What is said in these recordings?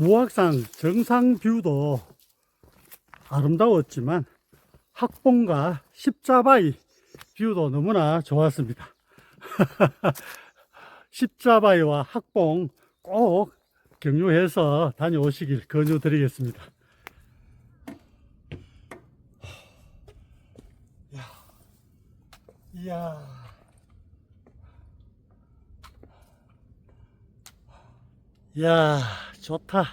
무악산 정상 뷰도 아름다웠지만 학봉과 십자바위 뷰도 너무나 좋았습니다. 십자바위와 학봉 꼭 경유해서 다녀오시길 권유드리겠습니다. 이야. 이야, 좋다.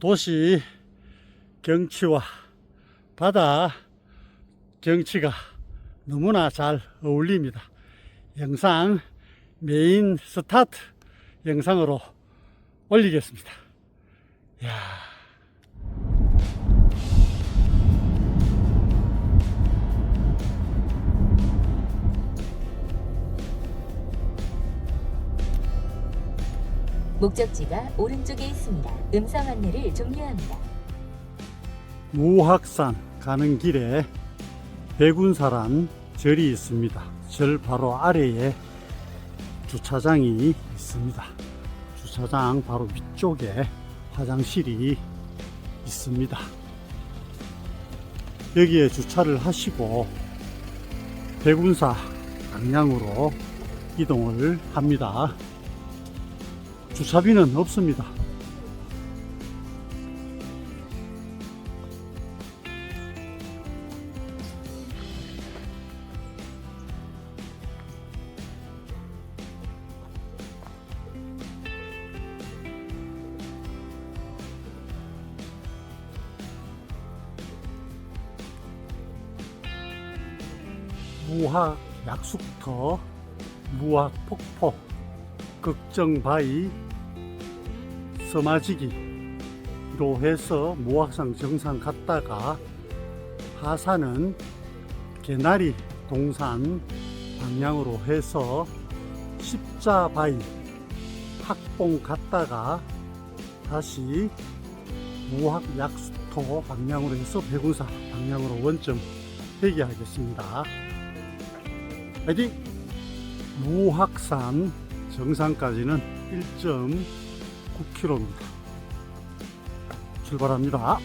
도시 경치와 바다 경치가 너무나 잘 어울립니다. 영상 메인 스타트 영상으로 올리겠습니다. 이야. 목적지가 오른쪽에 있습니다. 음성 안내를 종료합니다. 무학산 가는 길에 백운사란 절이 있습니다. 절 바로 아래에 주차장이 있습니다. 주차장 바로 위쪽에 화장실이 있습니다. 여기에 주차를 하시고 백운사 방향으로 이동을 합니다. 주차비는 없습니다. 무학 약숙터, 무학 폭포, 극정바위, 서마지기로 해서 무학산 정상 갔다가 하산은 개나리 동산 방향으로 해서 십자바위 학봉 갔다가 다시 무학 약수토 방향으로 해서 백운사 방향으로 원점 회귀하겠습니다. 화이팅! 무학산 정상까지는 1.9km입니다. 출발합니다.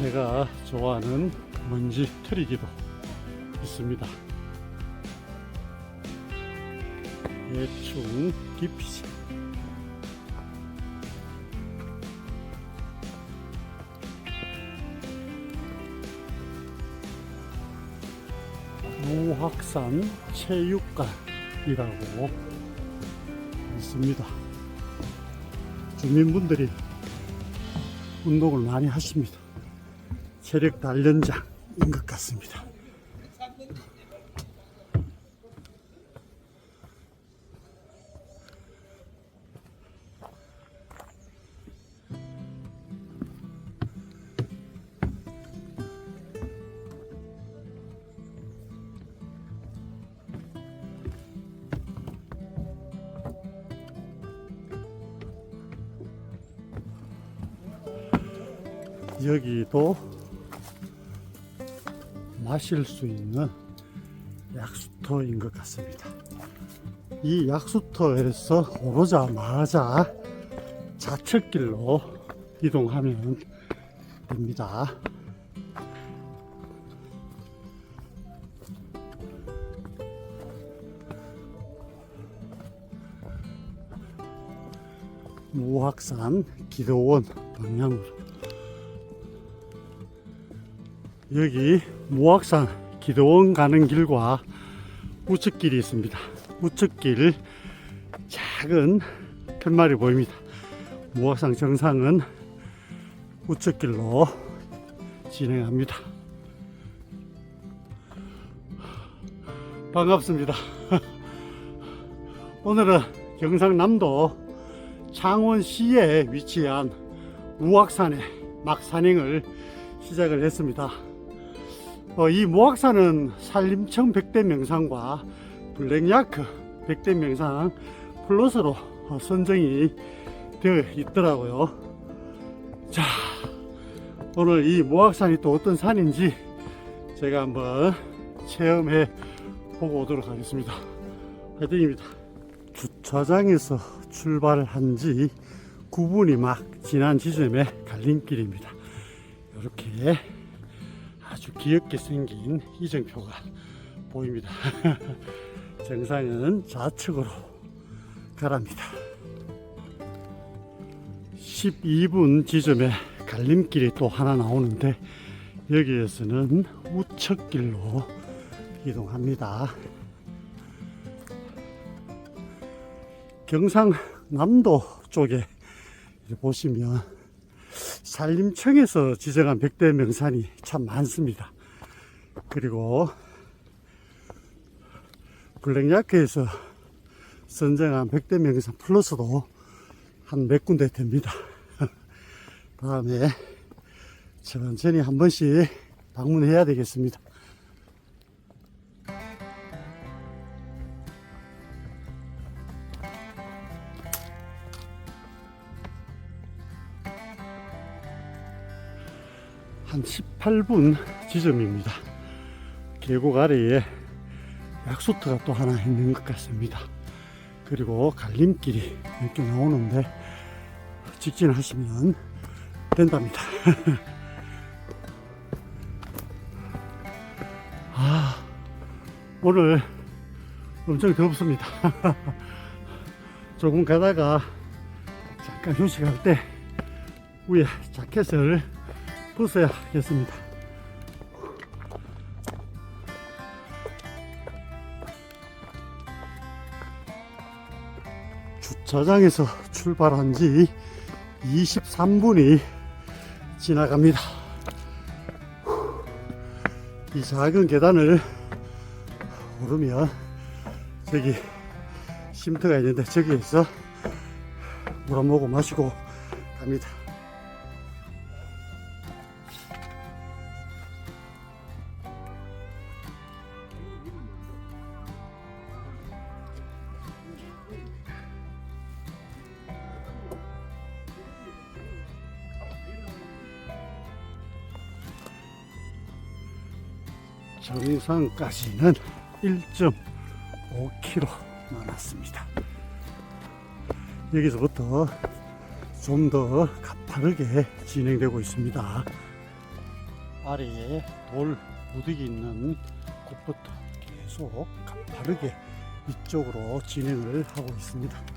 내가 좋아하는 먼지 트리기도 있습니다. 대충 깊이 무학산 체육관이라고 있습니다. 주민분들이 운동을 많이 하십니다. 체력 단련장인 것 같습니다. 여기도 마실 수 있는 약수터인 것 같습니다. 이 약수터에서 오르자마자 좌측길로 이동하면 됩니다. 무학산 기도원 방향으로 여기 무악산 기도원 가는 길과 우측길이 있습니다. 우측길 작은 팻말이 보입니다. 무악산 정상은 우측길로 진행합니다. 반갑습니다. 오늘은 경상남도 창원시에 위치한 우악산에 막 산행을 시작을 했습니다. 어, 이 모악산은 산림청 100대 명산과 블랙야크 100대 명산 플러스로 어, 선정이 되어 있더라고요. 자, 오늘 이 모악산이 또 어떤 산인지 제가 한번 체험해 보고 오도록 하겠습니다. 화이팅입니다. 주차장에서 출발한 지 9분이 막 지난 지점의 갈림길입니다. 이렇게 아주 귀엽게 생긴 이정표가 보입니다. 정상은 좌측으로 가랍니다. 12분 지점에 갈림길이 또 하나 나오는데 여기에서는 우측길로 이동합니다. 경상남도 쪽에 보시면 산림청에서 지정한 백대 명산이 참 많습니다. 그리고 블랙야크에서 선정한 백대 명산 플러스도 한 몇 군데 됩니다. 다음에 천천히 한 번씩 방문해야 되겠습니다. 한 18분 지점입니다. 계곡 아래에 약수터가 또 하나 있는 것 같습니다. 그리고 갈림길이 이렇게 나오는데 직진하시면 된답니다. 아, 오늘 엄청 덥습니다. 조금 가다가 잠깐 휴식할 때 위에 자켓을 벗어야겠습니다. 주차장에서 출발한 지 23분이 지나갑니다. 이 작은 계단을 오르면 저기 쉼터가 있는데 저기에서 물 한 모금 마시고 갑니다. 정상까지는 1.5km 남았습니다. 여기서부터 좀 더 가파르게 진행되고 있습니다. 아래에 돌 무득이 있는 곳부터 계속 가파르게 이쪽으로 진행을 하고 있습니다.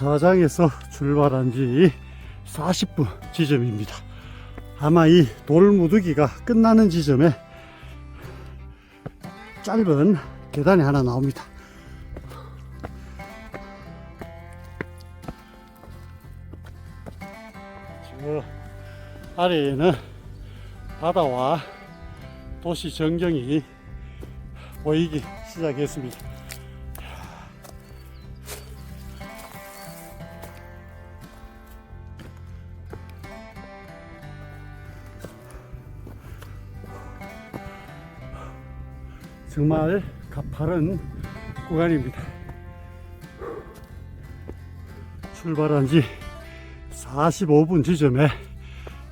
주차장에서 출발한 지 40분 지점입니다. 아마 이 돌무더기가 끝나는 지점에 짧은 계단이 하나 나옵니다. 저 아래에는 바다와 도시 전경이 보이기 시작했습니다. 정말 가파른 구간입니다. 출발한 지 45분 지점에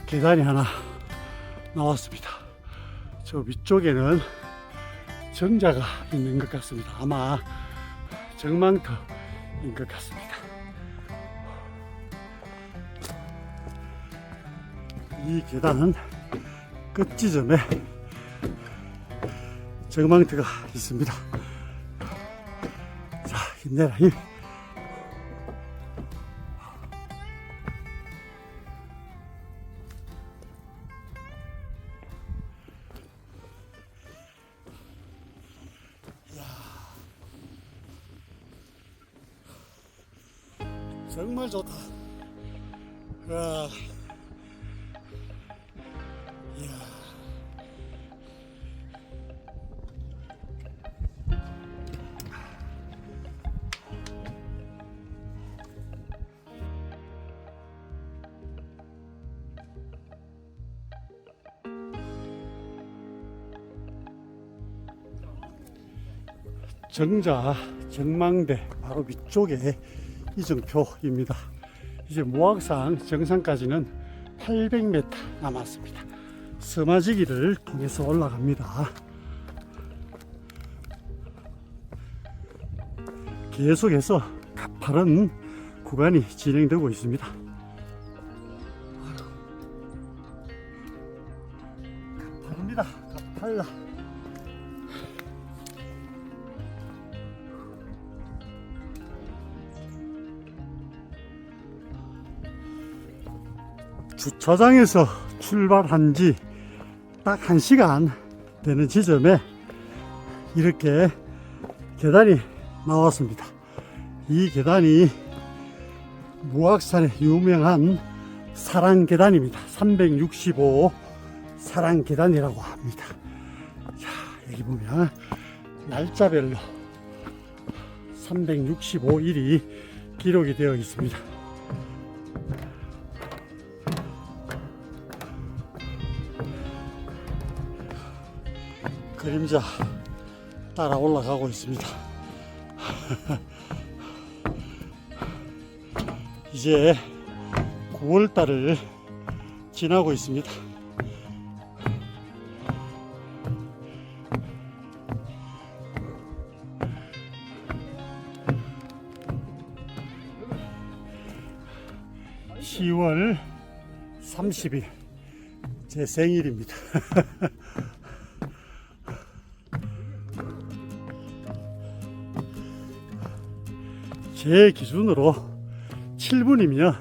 계단이 하나 나왔습니다. 저 위쪽에는 정자가 있는 것 같습니다. 아마 정망터인 것 같습니다. 이 계단은 끝 지점에 정망트가 있습니다. 자, 힘내라, 힘. 정자 정망대 바로 위쪽에 이정표입니다. 이제 모악산 정상까지는 800m 남았습니다. 서마지기를 통해서 올라갑니다. 계속해서 가파른 구간이 진행되고 있습니다. 주차장에서 출발한 지딱한 시간 되는 지점에 이렇게 계단이 나왔습니다. 이 계단이 무악산의 유명한 사랑 계단입니다. 365 사랑 계단이라고 합니다. 자, 여기 보면 날짜별로 365일이 기록이 되어 있습니다. 그림자 따라 올라가고 있습니다. 이제 9월 달을 지나고 있습니다. (10월 30일) 제 생일입니다. 제 기준으로 7분이면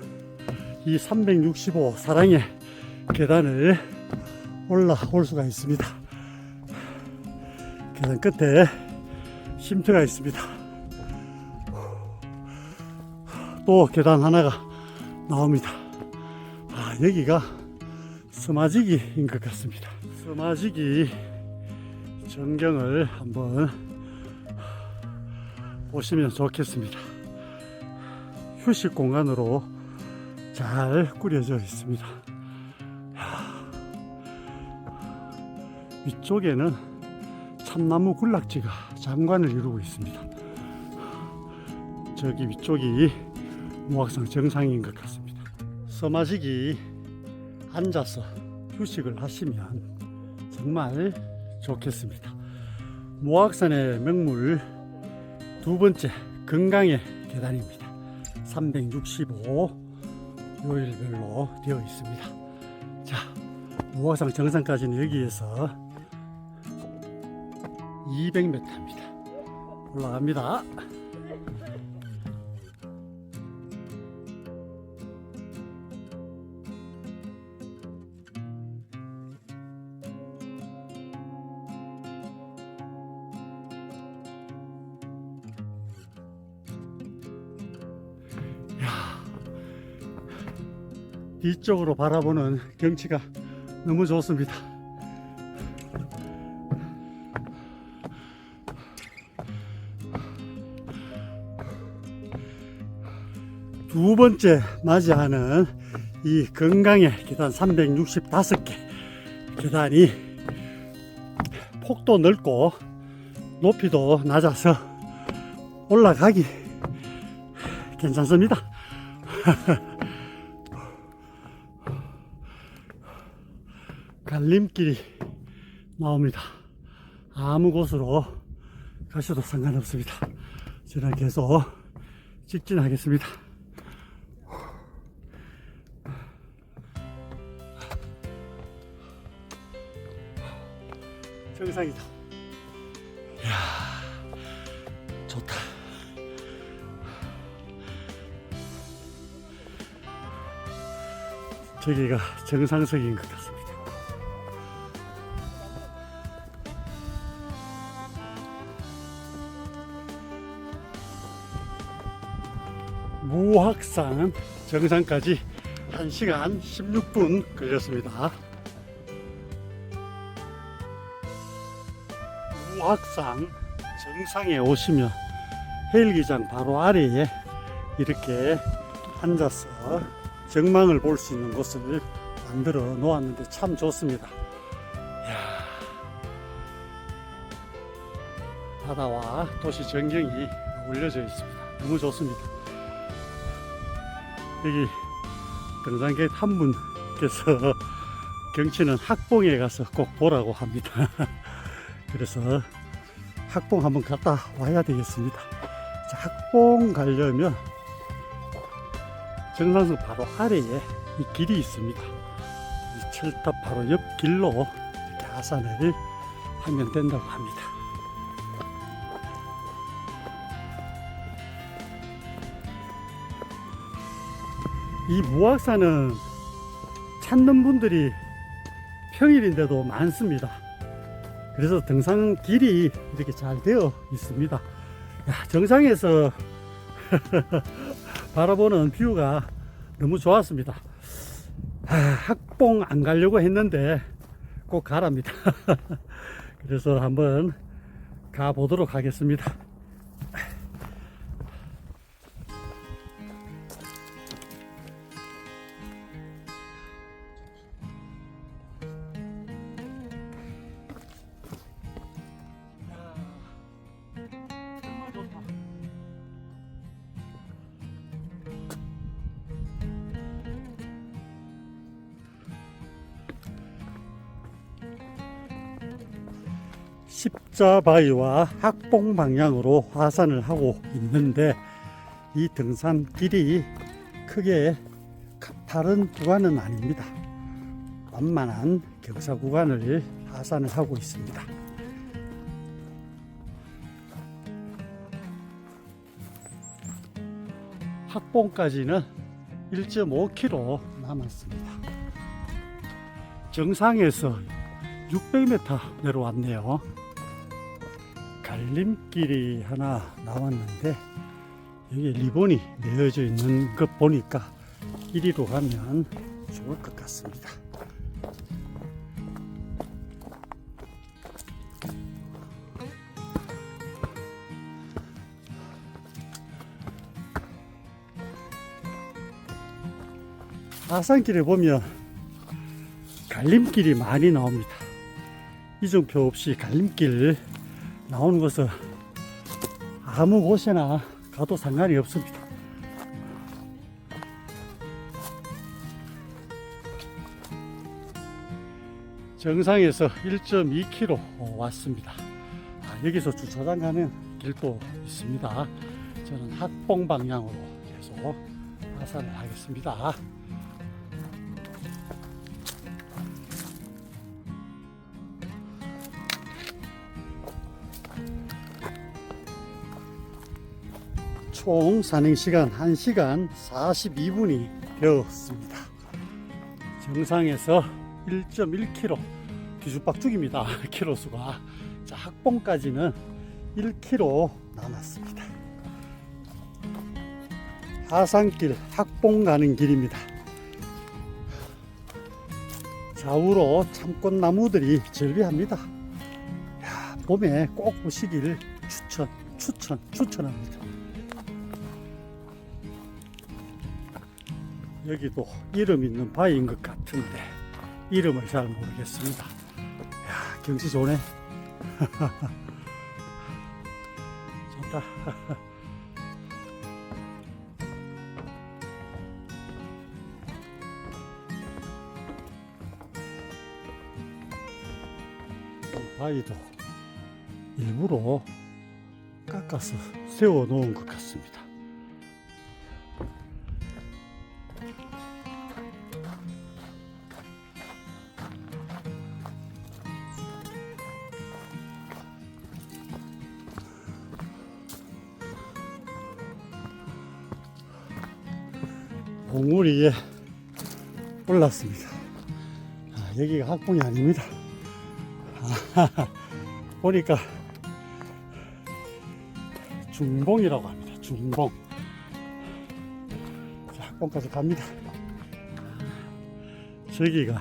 이 365 사랑의 계단을 올라올 수가 있습니다. 계단 끝에 쉼터가 있습니다. 또 계단 하나가 나옵니다. 아, 여기가 스마지기인 것 같습니다. 스마지기 전경을 한번 보시면 좋겠습니다. 휴식 공간으로 잘 꾸려져 있습니다. 야, 위쪽에는 참나무 군락지가 장관을 이루고 있습니다. 저기 위쪽이 무악산 정상인 것 같습니다. 서마식이 앉아서 휴식을 하시면 정말 좋겠습니다. 모악산의 명물 두 번째 건강의 계단입니다. 365 요일별로 되어 있습니다. 자, 무화상 정상까지는 여기에서 200m입니다. 올라갑니다. 뒤쪽으로 바라보는 경치가 너무 좋습니다. 두 번째 맞이하는 이 건강의 계단 365개 계단이 폭도 넓고 높이도 낮아서 올라가기 괜찮습니다. 갈림길이 나옵니다. 아무 곳으로 가셔도 상관없습니다. 저는 계속 직진하겠습니다. 정상이다. 이야, 좋다. 저기가 정상석인 것 같습니다. 무학산 정상까지 1시간 16분 걸렸습니다. 무학산 정상에 오시면 헬기장 바로 아래에 이렇게 앉아서 정망을 볼 수 있는 곳을 만들어 놓았는데 참 좋습니다. 이야, 바다와 도시 전경이 어울려져 있습니다. 너무 좋습니다. 여기 등산객 한 분께서 경치는 학봉에 가서 꼭 보라고 합니다. 그래서 학봉 한번 갔다 와야 되겠습니다. 자, 학봉 가려면 정상수 바로 아래에 이 길이 있습니다. 이 철탑 바로 옆 길로 이렇게 하산을 하면 된다고 합니다. 이 무악산은 찾는 분들이 평일인데도 많습니다. 그래서 등산 길이 이렇게 잘 되어 있습니다. 야, 정상에서 바라보는 뷰가 너무 좋았습니다. 아, 학봉 안 가려고 했는데 꼭 가랍니다. 그래서 한번 가보도록 하겠습니다. 십자바위와 학봉 방향으로 화산을 하고 있는데 이 등산 길이 크게 가파른 구간은 아닙니다. 완만한 경사 구간을 하산을 하고 있습니다. 학봉까지는 1.5km 남았습니다. 정상에서 600m 내려왔네요. 갈림길이 하나 나왔는데 여기 리본이 내어져 있는 것 보니까 이리로 가면 좋을 것 같습니다. 하산길에 보면 갈림길이 많이 나옵니다. 이정표 없이 갈림길 나오는 곳은 아무 곳에나 가도 상관이 없습니다. 정상에서 1.2km 왔습니다. 아, 여기서 주차장 가는 길도 있습니다. 저는 학봉 방향으로 계속 하산을 하겠습니다. 총 산행시간 1시간 42분이 되었습니다. 정상에서 1.1km 뒤죽박죽입니다. 키로수가. 자, 학봉까지는 1km 남았습니다. 하산길 학봉 가는 길입니다. 좌우로 참꽃나무들이 절비합니다. 야, 봄에 꼭 오시기를 추천, 추천, 추천합니다. 여기도 이름 있는 바위인 것 같은데 이름을 잘 모르겠습니다. 야 경치 좋네. 좋다. 이 바위도 일부러 깎아서 세워 놓은 것 같습니다. 올랐습니다. 아, 여기가 학봉이 아닙니다. 아, 보니까 중봉이라고 합니다. 중봉. 자, 학봉까지 갑니다. 저기가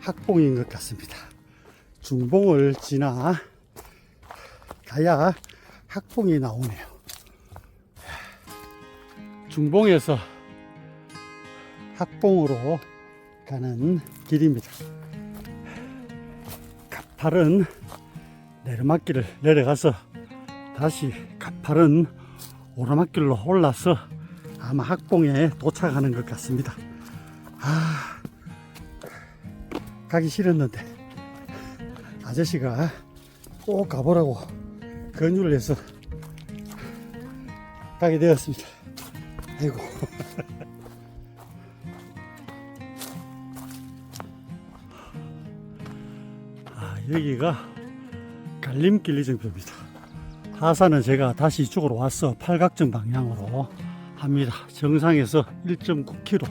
학봉인 것 같습니다. 중봉을 지나 가야 학봉이 나오네요. 중봉에서 학봉으로 가는 길입니다. 가파른 내리막길을 내려가서 다시 가파른 오르막길로 올라서 아마 학봉에 도착하는 것 같습니다. 아, 가기 싫었는데 아저씨가 꼭 가보라고 권유를 해서 가게 되었습니다. 아이고. 여기가 갈림길 이정표입니다. 하산은 제가 다시 이쪽으로 와서 팔각정 방향으로 합니다. 정상에서 1.9km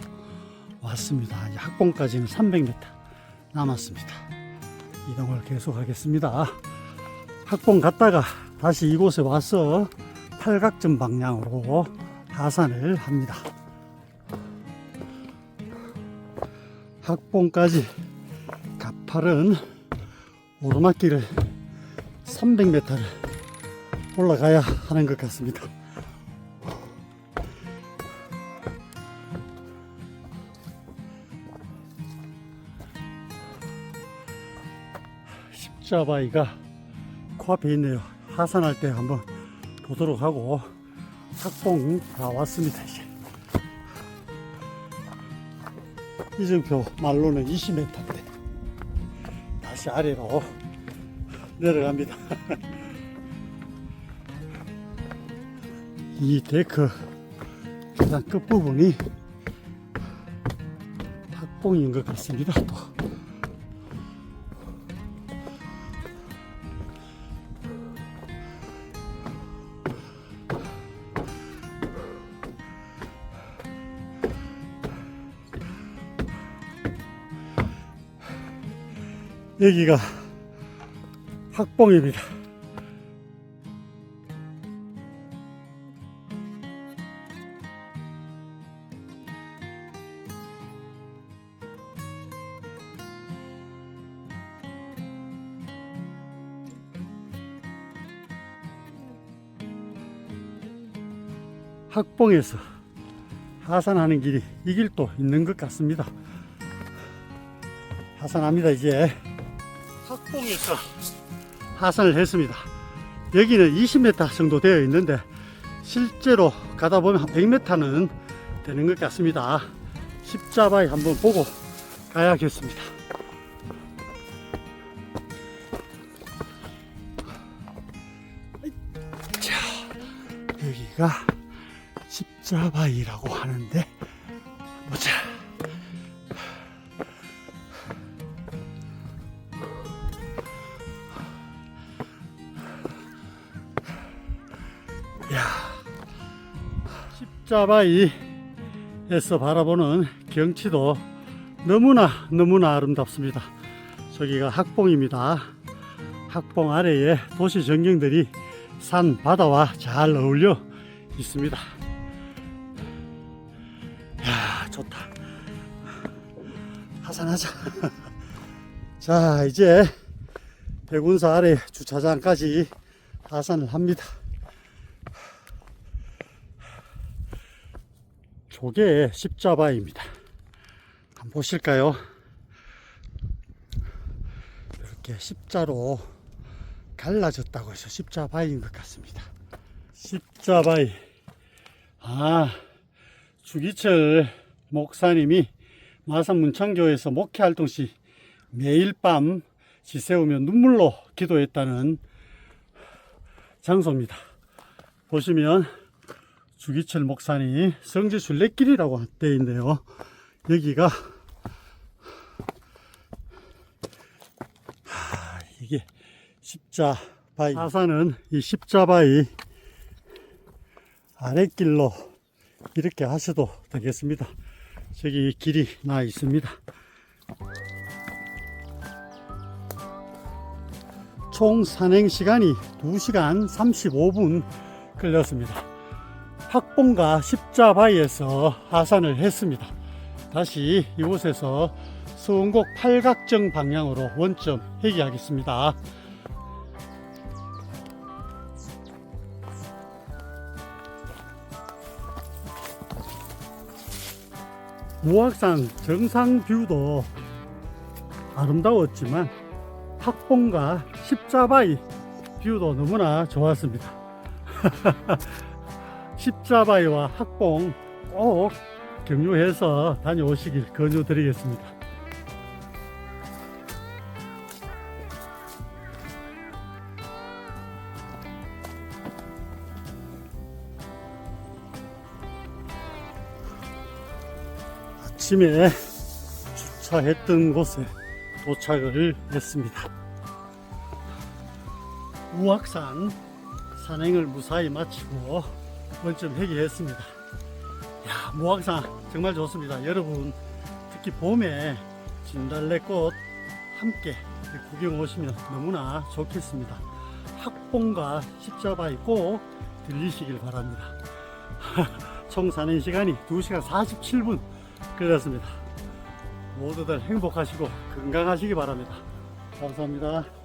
왔습니다. 학봉까지는 300m 남았습니다. 이동을 계속하겠습니다. 학봉 갔다가 다시 이곳에 와서 팔각정 방향으로 하산을 합니다. 학봉까지 가파른 오르막길을 300m를 올라가야 하는 것 같습니다. 십자바위가 코앞에 있네요. 하산할 때 한번 보도록 하고 학봉 다 왔습니다. 이제 이정표 말로는 20m인데 다시 아래로 내려갑니다. 이 데크 계단 끝부분이 학봉인 것 같습니다. 또. 여기가 학봉입니다. 학봉에서 하산하는 길이 이 길도 있는 것 같습니다. 하산합니다 이제. 학봉에서 하산을 했습니다. 여기는 20m 정도 되어 있는데 실제로 가다 보면 한 100m는 되는 것 같습니다. 십자바에 한번 보고 가야겠습니다. 자, 여기가 십자바이라고 하는데 십자바이에서 바라보는 경치도 너무나 너무나 아름답습니다. 저기가 학봉입니다. 학봉 아래에 도시 전경들이 산 바다와 잘 어울려 있습니다. 야, 좋다. 하산하자. 자, 이제 백운사 아래 주차장까지 하산을 합니다. 조개 십자바입니다. 한번 보실까요? 이렇게 십자로 갈라졌다고 해서 십자바인 것 같습니다. 십자바이. 아, 주기철 목사님이 마산 문창교에서 목회 활동 시 매일 밤 지새우며 눈물로 기도했다는 장소입니다. 보시면 주기철 목사님 성지 순례길이라고 되어 있네요. 여기가 하, 이게 십자바위 하산은 이 십자바위 아랫길로 이렇게 하셔도 되겠습니다. 저기 길이 나 있습니다. 총 산행 시간이 2시간 35분 걸렸습니다. 학봉과 십자바위에서 하산을 했습니다. 다시 이곳에서 수원곡 팔각정 방향으로 원점 회귀하겠습니다. 무악산 정상 뷰도 아름다웠지만 학봉과 십자바위 뷰도 너무나 좋았습니다. 십자바위와 학봉 꼭 경유해서 다녀오시길 권유드리겠습니다. 아침에 주차했던 곳에 도착을 했습니다. 우악산 산행을 무사히 마치고 원점 회귀했습니다. 야, 무악산 정말 좋습니다. 여러분 특히 봄에 진달래꽃 함께 구경 오시면 너무나 좋겠습니다. 학봉과 십자바에 꼭 들리시길 바랍니다. 총 산행 시간이 2시간 47분 걸렸습니다. 모두들 행복하시고 건강하시기 바랍니다. 감사합니다.